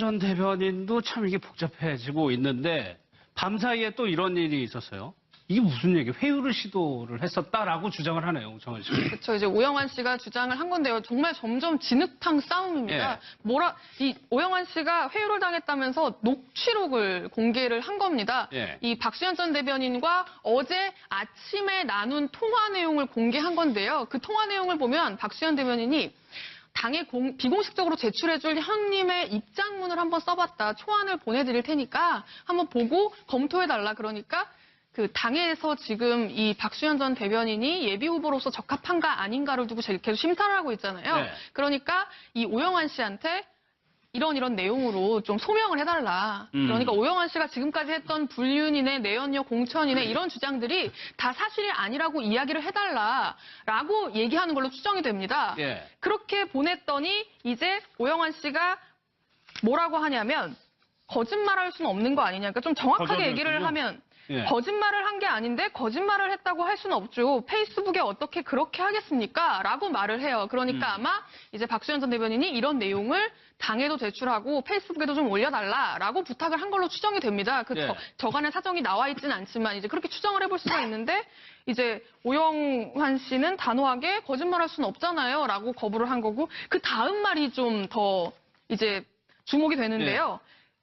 전 대변인도 참 이게 복잡해지고 있는데 밤사이에 또 이런 일이 있었어요. 이게 무슨 얘기? 회유를 시도를 했었다라고 주장을 하네요, 정한 씨. 그렇죠. 이제 오영환 씨가 주장을 한 건데요. 정말 점점 진흙탕 싸움입니다. 예. 뭐라 이 오영환 씨가 회유를 당했다면서 녹취록을 공개를 한 겁니다. 예. 이 박수현 전 대변인과 어제 아침에 나눈 통화 내용을 공개한 건데요. 그 통화 내용을 보면 박수현 대변인이 당에 공- 비공식적으로 제출해줄 형님의 입장문을 한번 써봤다. 초안을 보내드릴 테니까 한번 보고 검토해달라. 그러니까 그 당에서 지금 이 박수현 전 대변인이 예비 후보로서 적합한가 아닌가를 두고 제- 계속 심사를 하고 있잖아요. 네. 그러니까 이 오영환 씨한테 이런 이런 내용으로 좀 소명을 해달라. 음. 그러니까 오영환 씨가 지금까지 했던 불륜이네, 내연녀 공천이네 이런 주장들이 다 사실이 아니라고 이야기를 해달라라고 얘기하는 걸로 추정이 됩니다. 예. 그렇게 보냈더니 이제 오영환 씨가 뭐라고 하냐면 거짓말할 수는 없는 거 아니냐. 그러니까 좀 정확하게 얘기를. 하면 예. 거짓말을 한 게 아닌데 거짓말을 했다고 할 수는 없죠. 페이스북에 어떻게 그렇게 하겠습니까? 라고 말을 해요. 그러니까 음. 아마 이제 박수현 전 대변인이 이런 내용을 당에도 제출하고 페이스북에도 좀 올려달라라고 부탁을 한 걸로 추정이 됩니다. 그 예. 저, 저간의 사정이 나와 있지는 않지만 이제 그렇게 추정을 해볼 수가 있는데 이제 오영환 씨는 단호하게 거짓말할 수는 없잖아요. 라고 거부를 한 거고 그 다음 말이 좀 더 이제 주목이 되는데요.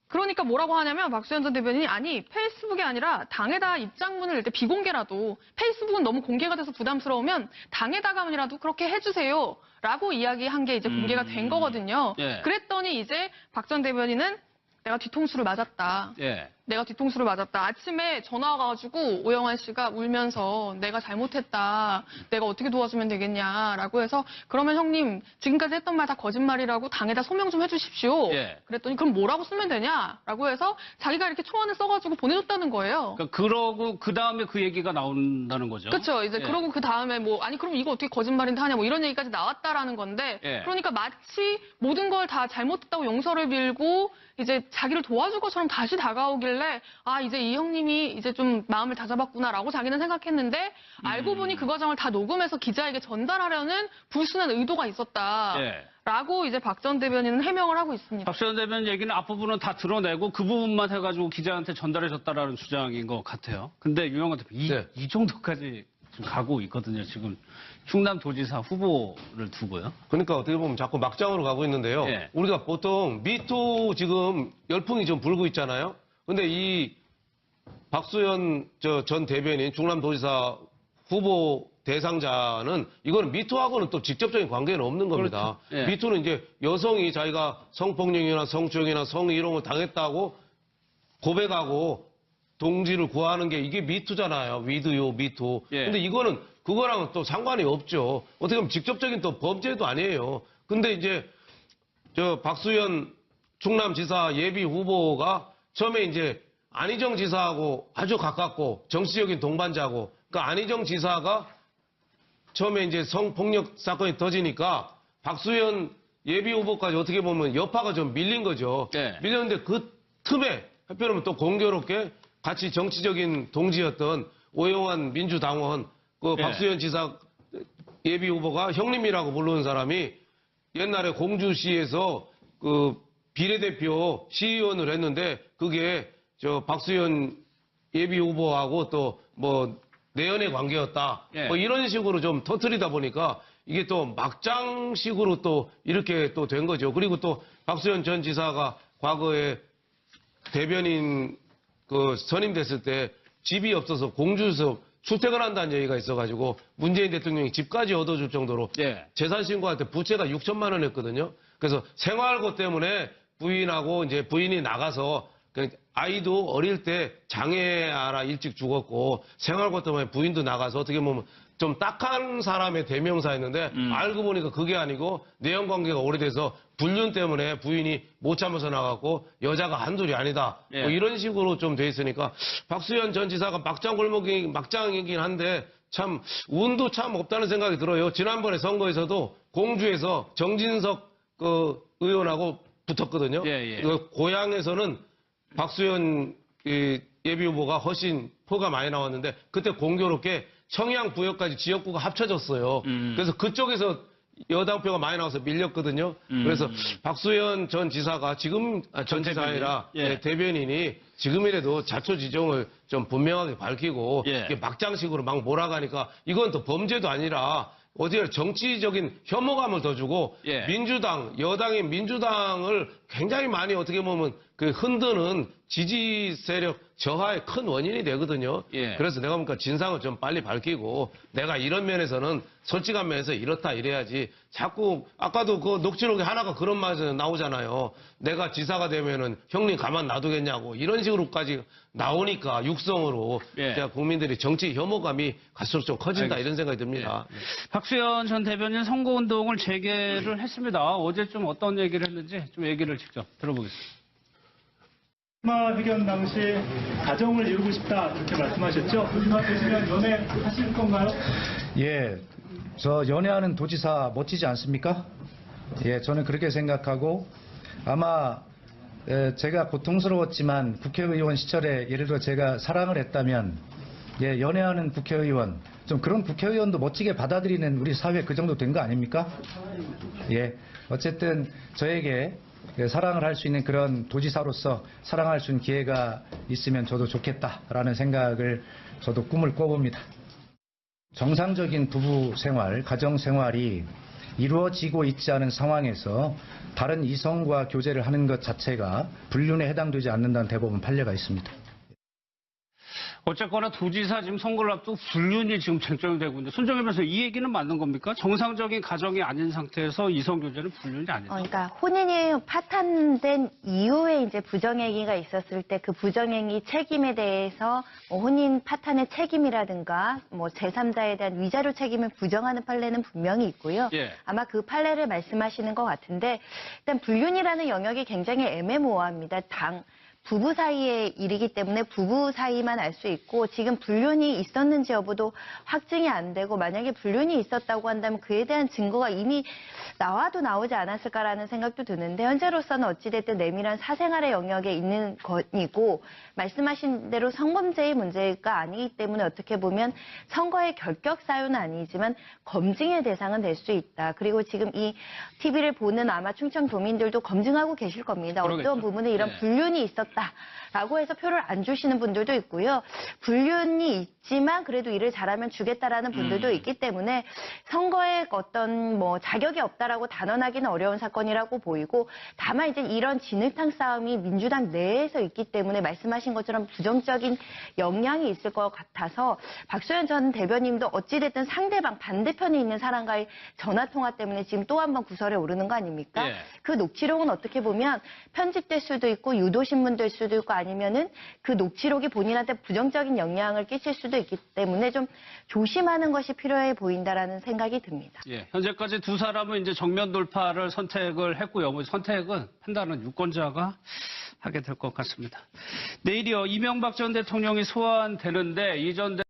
그러니까 뭐라고 하냐면 박수현 전 대변인이 아니 페이스북이 아니라 당에다 입장문을 낼때 비공개라도 페이스북은 너무 공개가 돼서 부담스러우면 당에다가만이라도 그렇게 해주세요 라고 이야기한 게 이제 공개가 음. 된 거거든요. 예. 그랬더니 이제 박 전 대변인은 내가 뒤통수를 맞았다. 예. 내가 뒤통수를 맞았다. 아침에 전화 와가지고 오영환 씨가 울면서 내가 잘못했다. 내가 어떻게 도와주면 되겠냐라고 해서 그러면 형님 지금까지 했던 말 다 거짓말이라고 당에다 소명 좀 해주십시오. 예. 그랬더니 그럼 뭐라고 쓰면 되냐라고 해서 자기가 이렇게 초안을 써가지고 보내줬다는 거예요. 그러니까 그러고 그 다음에 그 얘기가 나온다는 거죠. 그렇죠. 이제 예. 그러고 그 다음에 뭐 아니 그럼 이거 어떻게 거짓말인데 하냐 뭐 이런 얘기까지 나왔다라는 건데 예. 그러니까 마치 모든 걸 다 잘못했다고 용서를 빌고 이제 자기를 도와줄 것처럼 다시 다가오길 래 아 이제 이 형님이 이제 좀 마음을 다잡았구나라고 자기는 생각했는데 알고 음. 보니 그 과정을 다 녹음해서 기자에게 전달하려는 불순한 의도가 있었다. 예. 라고 이제 박 전 대변인은 해명을 하고 있습니다. 박수현 대변인 얘기는 앞부분은 다 드러내고 그 부분만 해가지고 기자한테 전달해줬다라는 주장인 것 같아요. 근데 유영한 대표 이, 네. 이 정도까지 지금 가고 있거든요. 지금 충남도지사 후보를 두고요. 그러니까 어떻게 보면 자꾸 막장으로 가고 있는데요. 예. 우리가 보통 미투 지금 열풍이 좀 불고 있잖아요. 근데 이 박수현 저전 대변인 충남도지사 후보 대상자는 이거는 미투하고는 또 직접적인 관계는 없는 겁니다. 그렇죠. 예. 미투는 이제 여성이 자기가 성폭력이나 성추행이나 성희롱을 당했다고 고백하고 동지를 구하는 게 이게 미투잖아요. 위드요 미투. 예. 근데 이거는 그거랑은 또 상관이 없죠. 어떻게 보면 직접적인 또 범죄도 아니에요. 근데 이제 저 박수현 충남지사 예비 후보가 처음에 이제 안희정 지사하고 아주 가깝고 정치적인 동반자고 그러니까 안희정 지사가 처음에 이제 성폭력 사건이 터지니까 박수현 예비 후보까지 어떻게 보면 여파가 좀 밀린 거죠. 네. 밀렸는데 그 틈에 한편으로는 또 공교롭게 같이 정치적인 동지였던 오영환 민주당원 그 네. 박수현 지사 예비 후보가 형님이라고 부르는 사람이 옛날에 공주시에서 그 비례대표 시의원을 했는데 그게 저 박수현 예비 후보하고 또 뭐 내연의 관계였다. 예. 뭐 이런 식으로 좀 터트리다 보니까 이게 또 막장식으로 또 이렇게 또 된 거죠. 그리고 또 박수현 전 지사가 과거에 대변인 그 선임됐을 때 집이 없어서 공주에서 출퇴근한다는 얘기가 있어가지고 문재인 대통령이 집까지 얻어줄 정도로 예. 재산 신고할 때 부채가 6천만 원 했거든요. 그래서 생활고 때문에 부인하고 이제 부인이 나가서 그 아이도 어릴 때 장애아라 일찍 죽었고 생활고 때문에 부인도 나가서 어떻게 보면 좀 딱한 사람의 대명사였는데 음. 알고 보니까 그게 아니고 내연 관계가 오래돼서 불륜 때문에 부인이 못 참아서 나갔고 여자가 한둘이 아니다. 예. 뭐 이런 식으로 좀 돼 있으니까 박수현 전 지사가 막장 골목이 막장이긴 한데 참 운도 참 없다는 생각이 들어요. 지난번에 선거에서도 공주에서 정진석 그 의원하고 붙었거든요. 예, 예. 그 고향에서는 박수현 이 예비 후보가 훨씬 표가 많이 나왔는데 그때 공교롭게 청양 부여까지 지역구가 합쳐졌어요. 음. 그래서 그쪽에서 여당 표가 많이 나와서 밀렸거든요. 그래서 박수현 전 지사가 지금 아, 전 지사 아니라 예. 네, 대변인이 지금이라도 자초지종을 좀 분명하게 밝히고 예. 이게 막장식으로 막 몰아가니까 이건 또 범죄도 아니라 어디에 정치적인 혐오감을 더 주고 예. 민주당 여당인 민주당을 굉장히 많이 어떻게 보면 그 흔드는 지지 세력 저하의 큰 원인이 되거든요. 예. 그래서 내가 보니까 진상을 좀 빨리 밝히고 내가 이런 면에서는 솔직한 면에서 이렇다 이래야지 자꾸 아까도 그 녹취록에 하나가 그런 말이 나오잖아요. 내가 지사가 되면은 형님 가만 놔두겠냐고 이런 식으로까지 나오니까 육성으로 예. 제가 국민들이 정치 혐오감이 갈수록 좀 커진다 알겠습니다. 이런 생각이 듭니다. 박수현 전 대변인 선거운동을 재개를 했습니다. 어제 좀 어떤 얘기를 했는지 좀 얘기를 직접 들어보겠습니다. 마 회견 당시 가정을 이루고 싶다 이렇게 말씀하셨죠? 도지사 되시면 연애 하실 건가요? 예, 저 연애하는 도지사 멋지지 않습니까? 예, 저는 그렇게 생각하고 아마 에, 제가 고통스러웠지만 국회의원 시절에 예를 들어 제가 사랑을 했다면 예, 연애하는 국회의원 좀 그런 국회의원도 멋지게 받아들이는 우리 사회 그 정도 된 거 아닙니까? 예, 어쨌든 저에게 예, 사랑을 할 수 있는 그런 도지사로서 사랑할 수 있는 기회가 있으면 저도 좋겠다라는 생각을 저도 꿈을 꿔봅니다. 정상적인 부부 생활, 가정 생활이 이루어지고 있지 않은 상황에서 다른 이성과 교제를 하는 것 자체가 불륜에 해당되지 않는다는 대법원 판례가 있습니다. 어쨌거나 도지사 지금 선거를 앞두고 불륜이 지금 쟁점이 되고 있는데 손정혜 변호사 이 얘기는 맞는 겁니까? 정상적인 가정이 아닌 상태에서 이성교제는 불륜이 아니다. 어, 그러니까 혼인이 파탄된 이후에 이제 부정행위가 있었을 때 그 부정행위 책임에 대해서 뭐 혼인 파탄의 책임이라든가 뭐 제3자에 대한 위자료 책임을 부정하는 판례는 분명히 있고요. 예. 아마 그 판례를 말씀하시는 것 같은데 일단 불륜이라는 영역이 굉장히 애매모호합니다. 당 부부 사이의 일이기 때문에 부부 사이만 알 수 있고 지금 불륜이 있었는지 여부도 확증이 안 되고 만약에 불륜이 있었다고 한다면 그에 대한 증거가 이미 나와도 나오지 않았을까라는 생각도 드는데 현재로서는 어찌됐든 내밀한 사생활의 영역에 있는 것이고 말씀하신 대로 성범죄의 문제가 아니기 때문에 어떻게 보면 선거의 결격 사유는 아니지만 검증의 대상은 될 수 있다. 그리고 지금 이 TV를 보는 아마 충청도민들도 검증하고 계실 겁니다. 그러겠죠. 어떤 부분에 이런 네. 불륜이 있었다 да 라고 해서 표를 안 주시는 분들도 있고요. 불륜이 있지만 그래도 일을 잘하면 주겠다라는 분들도 음. 있기 때문에 선거에 어떤 뭐 자격이 없다라고 단언하기는 어려운 사건이라고 보이고 다만 이제 이런 진흙탕 싸움이 민주당 내에서 있기 때문에 말씀하신 것처럼 부정적인 영향이 있을 것 같아서 박소연 전 대변인도 어찌됐든 상대방 반대편에 있는 사람과의 전화 통화 때문에 지금 또 한 번 구설에 오르는 거 아닙니까? 예. 그 녹취록은 어떻게 보면 편집될 수도 있고 유도신문 될 수도 있고 아니면은 그 녹취록이 본인한테 부정적인 영향을 끼칠 수도 있기 때문에 좀 조심하는 것이 필요해 보인다라는 생각이 듭니다. 예, 현재까지 두 사람은 이제 정면 돌파를 선택을 했고요. 뭐 선택은 판단은 유권자가 하게 될 것 같습니다. 내일이요 이명박 전 대통령이 소환되는데 이전